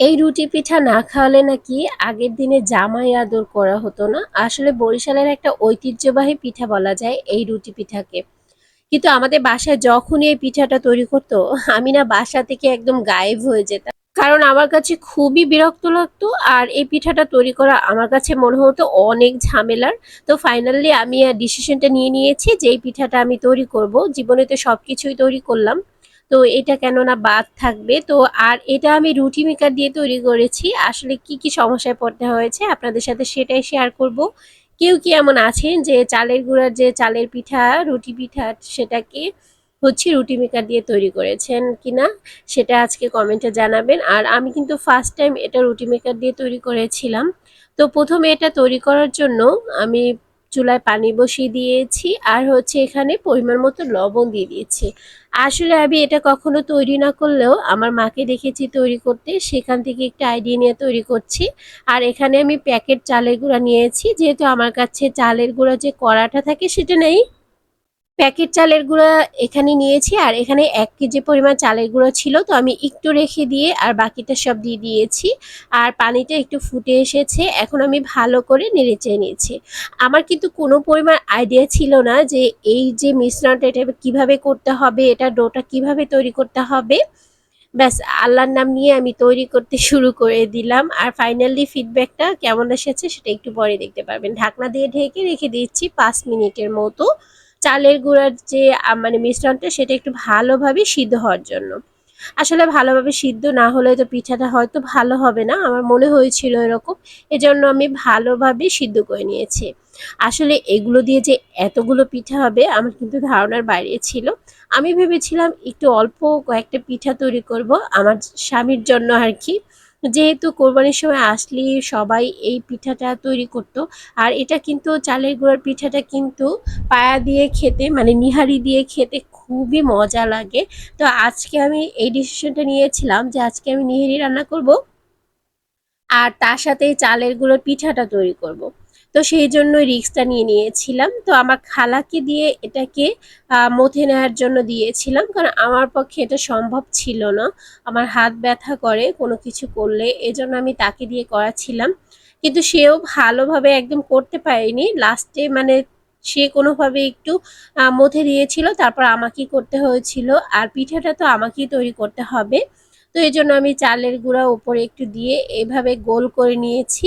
এই রুটি পিঠা না খাওয়ালে নাকি আগের দিনে জামাই আদর করা হতো না? আসলে বরিশালের একটা ঐতিহ্যবাহী পিঠা বলা যায় এই রুটি পিঠাকে। কিন্তু আমাদের বাসায় যখনই এই পিঠাটা তৈরি করতো, আমি না বাসা থেকে একদম গায়েব হয়ে যেতাম। কারণ আমার কাছে খুবই বিরক্ত লাগতো আর এই পিঠাটা তৈরি করা আমার কাছে মনে হতো অনেক ঝামেলার। তো ফাইনালি আমি ডিসিশনটা নিয়ে নিয়েছি যে এই পিঠাটা আমি তৈরি করব। জীবনে তো সবকিছুই তৈরি করলাম। তো এটা কেননা বাদ থাকবে। তো আর এটা আমি রুটি মেকার দিয়ে তৈরি করেছি। আসলে কি কি সমস্যায় পড়তে হয়েছে আপনাদের সাথে সেটাই শেয়ার করব। কেউ কি এমন আছেন যে চালের গুঁড়ার যে চালের পিঠা, রুটি পিঠা, সেটাকে হচ্ছে রুটি মেকার দিয়ে তৈরি করেছেন কিনা সেটা আজকে কমেন্টে জানাবেন। আর আমি কিন্তু ফার্স্ট টাইম এটা রুটি মেকার দিয়ে তৈরি করেছিলাম। তো প্রথমে এটা তৈরি করার জন্য আমি চুলায় পানি বসিয়ে দিয়েছি আর হচ্ছে এখানে পরিমাণ মতো লবণ দিয়ে দিয়েছি। আসলে আমি এটা কখনো তৈরি না করলেও আমার মাকে দেখেছি তৈরি করতে। সেখান থেকে একটা আইডিয়া নিয়ে তৈরি করছি। আর এখানে আমি প্যাকেট চালের গুঁড়া নিয়েছি। যেহেতু আমার কাছে চালের গুঁড়া যে কড়াটা থাকে সেটা নেই। প্যাকেট চালের গুঁড়া এখানে নিয়েছি, আর এখানে এক কেজি পরিমাণ চালের গুঁড়ো ছিল, তো আমি একটু রেখে দিয়ে আর বাকিটা সব দিয়ে দিয়েছি। আর পানিটা একটু ফুটে এসেছে, এখন আমি ভালো করে নেড়ে চেয়ে নিয়েছি। আমার কিন্তু কোনো পরিমাণ আইডিয়া ছিল না যে এই যে মিশ্রণটা, এটা কীভাবে করতে হবে, এটা ডোটা কীভাবে তৈরি করতে হবে। ব্যাস, আল্লাহর নাম নিয়ে আমি তৈরি করতে শুরু করে দিলাম, আর ফাইনালি ফিডব্যাকটা কেমন এসেছে সেটা একটু পরে দেখতে পারবেন। ঢাকনা দিয়ে ঢেকে রেখে দিচ্ছি পাঁচ মিনিটের মতো। চালের গুঁড়ার যে মানে মিশ্রণটা সেটা একটু ভালোভাবে সিদ্ধ হওয়ার জন্য। আসলে ভালোভাবে সিদ্ধ না হলে তো পিঠাটা হয়তো ভালো হবে না, আমার মনে হয়েছিল এরকম। এজন্য আমি ভালোভাবে সিদ্ধ করে নিয়েছি। আসলে এগুলো দিয়ে যে এতগুলো পিঠা হবে, আমার কিন্তু ধারণার বাইরে ছিল। আমি ভেবেছিলাম একটু অল্প কয়েকটা পিঠা তৈরি করব, আমার স্বামীর জন্য আর কি। যেহেতু কোরবানির সময় আসলে সবাই এই পিঠাটা তৈরি করত, আর এটা কিন্তু চালের গুঁড়ার পিঠাটা কিন্তু পায়া দিয়ে খেতে মানে নিহারি দিয়ে খেতে খুবই মজা লাগে তো আজকে আমি এই ডিসিশনটা নিয়েছিলাম যে আজকে আমি নিহারি রান্না করব, আর তার সাথে চালের গুঁড়োর পিঠাটা তৈরি করব। তো সেই জন্য রিক্সটা নিয়ে নিয়েছিলাম। তো আমার খালাকে দিয়ে এটাকে মথে নেওয়ার জন্য দিয়েছিলাম, কারণ আমার পক্ষে এটা সম্ভব ছিল না। আমার হাত ব্যথা করে, কোনো কিছু করলে, এজন্য আমি তাকে দিয়ে করাছিলাম কিন্তু সেও ভালোভাবে একদম করতে পারেনি। লাস্টে মানে সে কোনোভাবে একটু মথে দিয়েছিল, তারপর আমাকেই করতে হয়েছিল। আর পিঠাটা তো আমাকেই তৈরি করতে হবে। তো এই জন্য আমি চালের গুঁড়া উপরে একটু দিয়ে এভাবে গোল করে নিয়েছি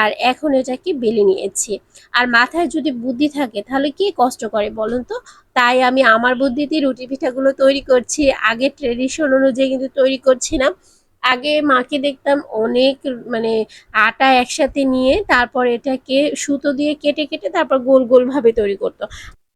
আর এখন এটাকে বেলে নিয়েছি। আর মাথায় যদি বুদ্ধি থাকে তাহলে কি কষ্ট করে বলুন তো? তাই আমি আমার বুদ্ধিতে রুটি পিঠাগুলো তৈরি করছি। আগে ট্রেডিশন অনুযায়ী কিন্তু তৈরি করছি না আগে মাকে দেখতাম অনেক মানে আটা একসাথে নিয়ে তারপর এটাকে সুতো দিয়ে কেটে কেটে তারপর গোল গোল ভাবে তৈরি করতো।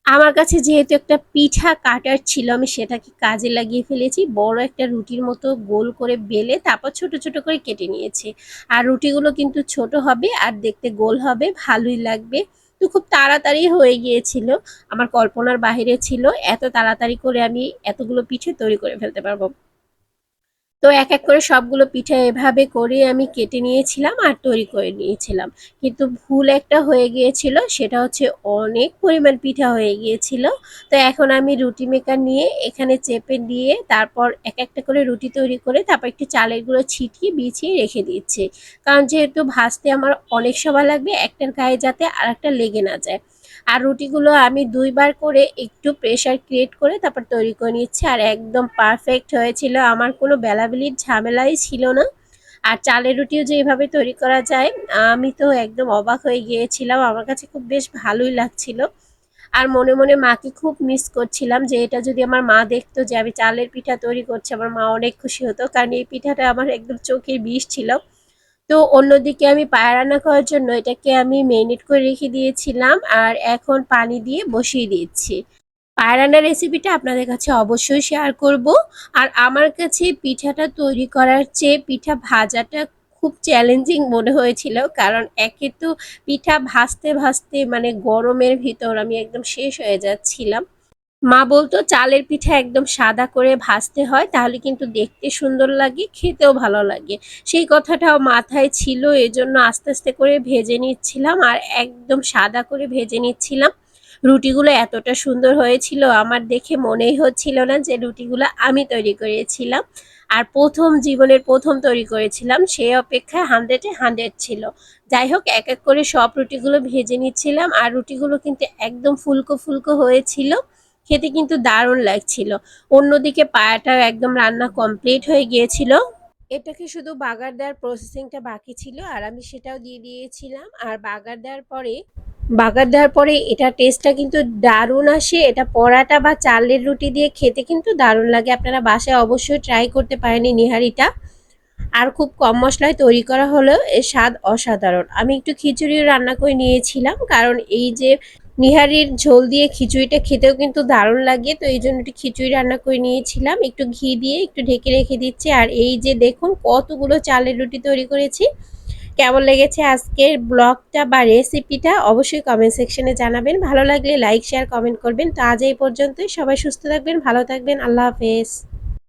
আমার কাছে যেহেতু একটা পিঠা কাটার ছিল, আমি সেটাকে কাজে লাগিয়ে ফেলেছি। বড় একটা রুটির মতো গোল করে বেলে তারপর ছোট ছোট করে কেটে নিয়েছি। আর রুটিগুলো কিন্তু ছোট হবে আর দেখতে গোল হবে, ভালোই লাগবে। তো খুব তাড়াতাড়ি হয়ে গিয়েছিল। আমার কল্পনার বাহিরে ছিল, এত তাড়াতাড়ি করে আমি এতগুলো পিঠে তৈরি করে ফেলতে পারব। তো এক এক করে সবগুলো পিঠা এভাবে করে আমি কেটে নিয়েছিলাম আর তৈরি করে নিয়েছিলাম। কিন্তু ভুল একটা হয়ে গিয়েছিল, সেটা হচ্ছে অনেক পরিমাণ পিঠা হয়ে গিয়েছিল। তো এখন আমি রুটি মেকার নিয়ে এখানে চেপে দিয়ে তারপর এক একটা করে রুটি তৈরি করে তারপর একটু চালের গুঁড়ো ছিটিয়ে বিছিয়ে রেখে দিচ্ছি। কারণ যেহেতু ভাজতে আমার অনেক সময় লাগবে, একটার গায়ে যাতে আর একটা লেগে না যায়। আর রুটিগুলো আমি দুইবার করে একটু প্রেশার ক্রিয়েট করে তারপর তৈরি করে নিচ্ছি। আর একদম পারফেক্ট হয়েছিল। আমার কোনো বেলাবেলির ঝামেলাই ছিল না। আর চালের রুটিও যে এভাবে তৈরি করা যায়, আমি তো একদম অবাক হয়ে গিয়েছিলাম। আমার কাছে খুব বেশ ভালোই লাগছিল। আর মনে মনে মাকে খুব মিস করছিলাম যে এটা যদি আমার মা দেখতো যে আমি চালের পিঠা তৈরি করছি, আমার মা অনেক খুশি হতো। কারণ এই পিঠাটা আমার একদম চোখের বিষ ছিল। তো অন্যদিকে আমি পায়া রান্না করার জন্য এটাকে আমি মেরিনেট করে রেখে দিয়েছিলাম আর এখন পানি দিয়ে বসিয়ে দিচ্ছি পায়া রান্নার রেসিপিটা আপনাদের কাছে অবশ্যই শেয়ার করব। আর আমার কাছে পিঠাটা তৈরি করার চেয়ে পিঠা ভাজাটা খুব চ্যালেঞ্জিং মনে হয়েছিল, কারণ একে তো পিঠা ভাজতে ভাজতে মানে গরমের ভিতর আমি একদম শেষ হয়ে যাচ্ছিলাম। মা বলতো, চালের পিঠা একদম সাদা করে ভাজতে হয়, তাহলে কিন্তু দেখতে সুন্দর লাগে, খেতেও ভালো লাগে। সেই কথাটাও মাথায় ছিল, এজন্য আস্তে আস্তে করে ভেজে নিচ্ছিলাম আর একদম সাদা করে ভেজে নিচ্ছিলাম। রুটিগুলো এতটা সুন্দর হয়েছিল, আমার দেখে মনেই হচ্ছিল না যে রুটিগুলো আমি তৈরি করেছিলাম। আর প্রথম জীবনের প্রথম তৈরি করেছিলাম, সেই অপেক্ষায় হান্ড্রেডে হান্ড্রেড ছিল। যাই হোক, এক এক করে সব রুটিগুলো ভেজে নিচ্ছিলাম আর রুটিগুলো কিন্তু একদম ফুলকো ফুলকো হয়েছিল। খেতে কিন্তু দারুণ লাগছিল। অন্যদিকে পায়াটাও একদম রান্না কমপ্লিট হয়ে গিয়েছিল। এটাকে শুধু বাগার দেওয়ার প্রসেসিংটা বাকি ছিল? আর আমি সেটাও দিয়ে দিয়েছিলাম। আর বাগার দেওয়ার পরে, বাগার দেওয়ার পরে এটা টেস্টটা কিন্তু দারুণ আসে। এটা পরাটা বা চালের রুটি দিয়ে খেতে কিন্তু দারুণ লাগে। আপনারা বাসায় অবশ্যই ট্রাই করতে পারেন নিহারিটা। আর খুব কম মশলায় তৈরি করা হলেও এর স্বাদ অসাধারণ। আমি একটু খিচুড়িও রান্না করে নিয়েছিলাম। কারণ এই যে নিহারির ঝোল দিয়ে খিচুড়িটা খেতেও কিন্তু দারুণ লাগে, তো এই জন্য একটু খিচুড়ি রান্না করে নিয়েছিলাম। একটু ঘি দিয়ে একটু ঢেকে রেখে দিচ্ছি। আর এই যে দেখুন কতগুলো চালের রুটি তৈরি করেছি। কেমন লেগেছে আজকের ব্লগটা বা রেসিপিটা অবশ্যই কমেন্ট সেকশনে জানাবেন। ভালো লাগলে লাইক শেয়ার কমেন্ট করবেন। তো আজ এই পর্যন্তই। সবাই সুস্থ থাকবেন, ভালো থাকবেন। আল্লাহ হাফেজ।